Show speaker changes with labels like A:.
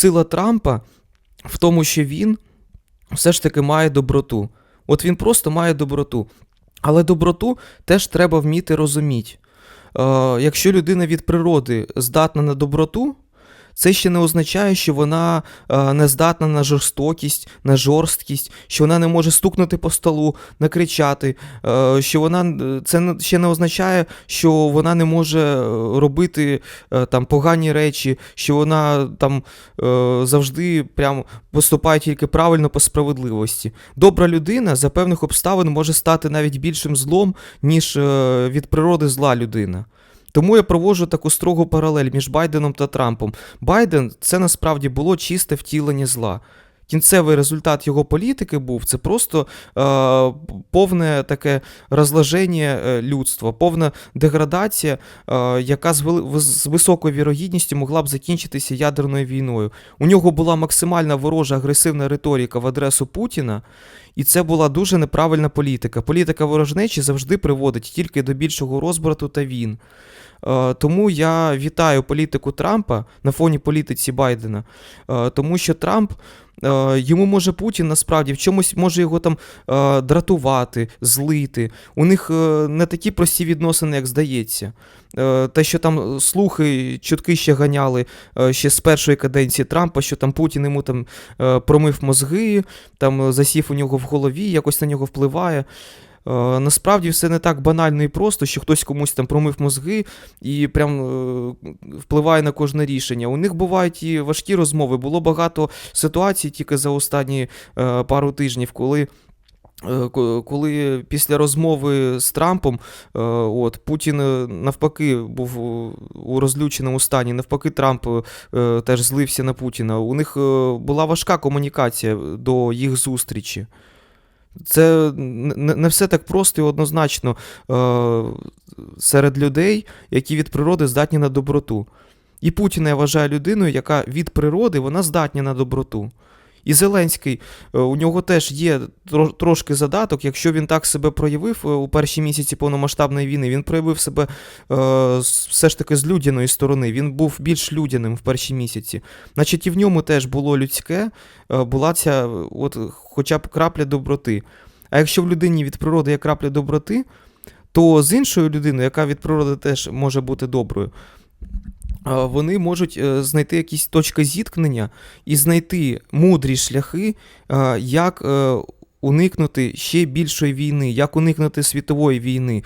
A: сила Трампа в тому, що він все ж таки має доброту. От він просто має доброту. Але доброту теж треба вміти розуміти. Е, якщо людина від природи здатна на доброту, це ще не означає, що вона е, не здатна на жорстокість, на жорсткість, що вона не може стукнути по столу, накричати, е, що вона е, це ще не означає, що вона не може робити там погані речі, що вона там завжди прям поступає тільки правильно по справедливості. Добра людина за певних обставин може стати навіть більшим злом, ніж від природи зла людина. Тому я проводжу таку строгу паралель між Байденом та Трампом. Байден це насправді було чисте втілення зла. Кінцевий результат його політики був це просто е, повне таке розложення е, людства, повна деградація, е, яка з, з високою вірогідністю могла б закінчитися ядерною війною. У нього була максимальна ворожа агресивна риторика в адресу Путіна, і це була дуже неправильна політика. Політика ворожнечі завжди приводить тільки до більшого розбрату та війн. Е, Тому я вітаю політику Трампа на фоні політиці Байдена, е, тому що Трамп. Е, Йому може Путін насправді в чомусь може його там е, дратувати, злити. У них е, не такі прості відносини, як здається. Те, що там слухи, чутки ще ганяли ще з першої каденції Трампа, що там Путін йому там промив мозги, там засів у нього в голові, якось на нього впливає. Е, Насправді все не так банально і просто, що хтось комусь там промив мозги і прям е, впливає на кожне рішення. У них бувають і важкі розмови. Було багато ситуацій тільки за останні е, пару тижнів, коли. Коли після розмови з Трампом, от Путін навпаки був у- розлюченому стані, навпаки, Трамп теж злився на Путіна. У них була важка комунікація до їх зустрічі. Це не все так просто і однозначно е, серед людей, які від природи здатні на доброту. І Путіна я вважаю людиною, яка від природи вона здатна на доброту. І Зеленський, е, у нього теж є трошки задаток, якщо він так себе проявив е, у перші місяці повномасштабної війни, він проявив себе е, все ж таки з людяної сторони. Він був більш людяним в перші місяці. Значить, і в ньому теж було людське, була ця от, хоча б крапля доброти. А якщо в людині від природи є крапля доброти, то з іншою людиною, яка від природи теж може бути доброю, вони можуть е, знайти якісь точки зіткнення і знайти мудрі шляхи, як е, уникнути ще більшої війни, як уникнути світової війни.